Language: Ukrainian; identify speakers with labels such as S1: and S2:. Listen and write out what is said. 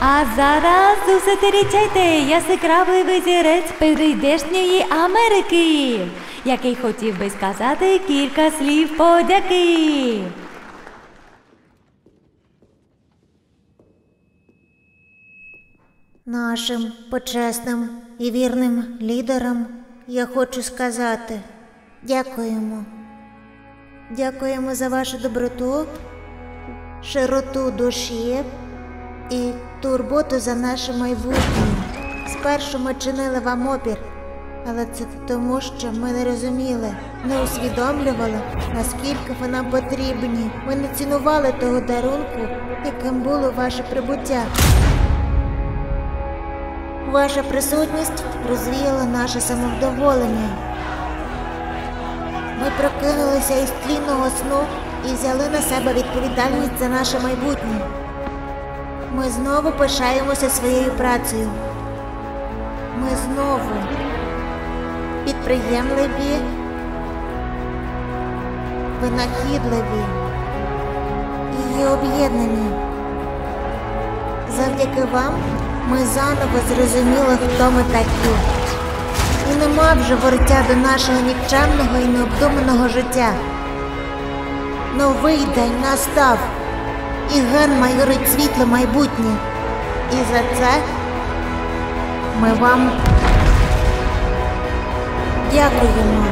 S1: А зараз зустрічайте яскравий зірець прийдешньої Америки, який хотів би сказати кілька слів подяки.
S2: Нашим почесним і вірним лідерам я хочу сказати дякуємо. Дякуємо за вашу доброту, широту душі і турботу за наше майбутнє. Спершу ми чинили вам опір, але це тому, що ми не розуміли, не усвідомлювали, наскільки ви нам потрібні. Ми не цінували того дарунку, яким було ваше прибуття. Ваша присутність розвіяла наше самовдоволення. Ми прокинулися із тлінного сну і взяли на себе відповідальність за наше майбутнє. Ми знову пишаємося своєю працею. Ми знову підприємливі, винахідливі і об'єднані. Завдяки вам ми заново зрозуміли, хто ми такі. І нема вже вороття до нашого нікчемного і необдуманого життя. Новий день настав, і ген майорить світле майбутнє. І за це ми вам дякуємо.